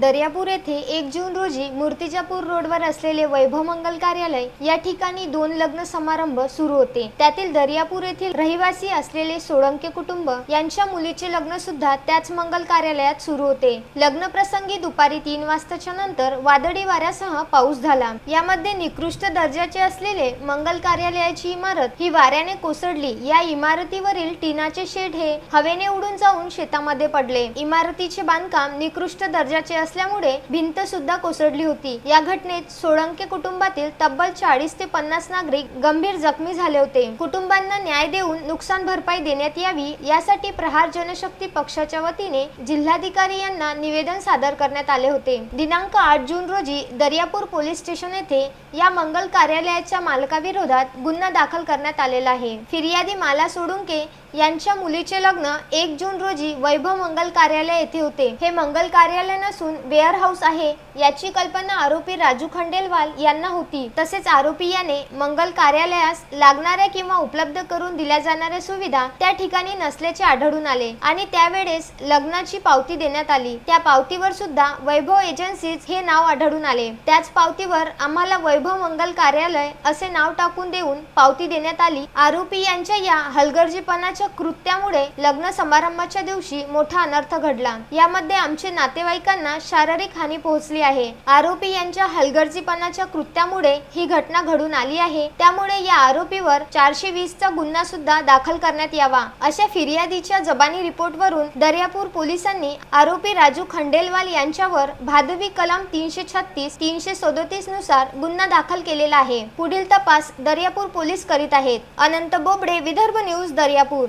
दर्यापूर येथे एक जून रोजी मूर्तिजापूर रोडवर असलेले वैभव मंगल कार्यालय या ठिकाणी दोन लग्न समारंभ सुरू होते. त्यातील दर्यापूर येथील रहिवासी असलेले सोळंके कुटुंब यांच्या मुलीचे लग्न सुद्धा त्याच मंगल कार्यालयात सुरू होते. लग्न प्रसंगी दुपारी तीन वाजताच्या नंतर वादळी वाऱ्यासह पाऊस झाला. यामध्ये निकृष्ट दर्जाचे असलेले मंगल कार्यालयाची इमारत ही वाऱ्याने कोसळली. या इमारतीवरील टिनाचे शेड हे हवेने उडून जाऊन शेतामध्ये पडले. इमारतीचे बांधकाम निकृष्ट दर्जाचे असल्यामुळे भिंत सुद्धा कोसळली होती. या घटनेत सोळंके कुटुंबातील तब्बल चाळीस ते पन्नास नागरिक गंभीर जखमी झाले होते. कुटुंबांना न्याय देऊन नुकसान भरपाई देण्यात यावी यासाठी प्रहार जनशक्ती पक्षाच्या वतीने जिल्हाधिकारी यांना निवेदन सादर करण्यात आले होते. दिनांक आठ जून रोजी दर्यापूर पोलीस स्टेशन येथे या मंगल कार्यालयाच्या मालकाविरोधात गुन्हा दाखल करण्यात आलेला आहे. फिर्यादी माला सोडुंके यांच्या मुलीचे लग्न एक जून रोजी वैभव मंगल कार्यालय येथे होते. हे मंगल कार्यालय नसून वेअर हाऊस आहे याची कल्पना आरोपी राजू खंडेलवाल यांना होती. तसेच आरोपी याने मंगल कार्यालयास लागणाऱ्या किंवा उपलब्ध करून दिल्या जाणाऱ्या सुविधा त्या ठिकाणी नसल्याचे आढळून आले आणि त्यावेळेस लग्नाची पावती देण्यात आली. त्या पावतीवर सुद्धा वैभव एजन्सीज हे नाव आढळून आले. त्याच पावतीवर आम्हाला वैभव मंगल कार्यालय असे नाव टाकून देऊन पावती देण्यात आली. आरोपी यांच्या या हलगर्जीपणाच्या कृत्यामुळे लग्न समारंभाच्या दिवशी मोठा अनर्थ घडला. यामध्ये आमचे नातेवाईकांना शारीरिक हानी पोहोचली आहे. आरोपी यांच्या हलगर्जीपणाच्या कृत्यामुळे ही घटना घडून आली आहे. त्यामुळे या आरोपीवर चारशे वीस चा गुन्हा सुद्धा दाखल करण्यात यावा अशा फिर्यादीच्या जबानी रिपोर्टवरून दर्यापूर पोलिसांनी आरोपी राजू खंडेलवाल यांच्यावर भादवी कलम तीनशे छत्तीस तीनशे सदोतीसनुसार गुन्हा दाखल केलेला आहे. पुढील तपास दर्यापूर पोलीस करीत आहेत. अनंत बोबडे विदर्भ न्यूज दर्यापूर.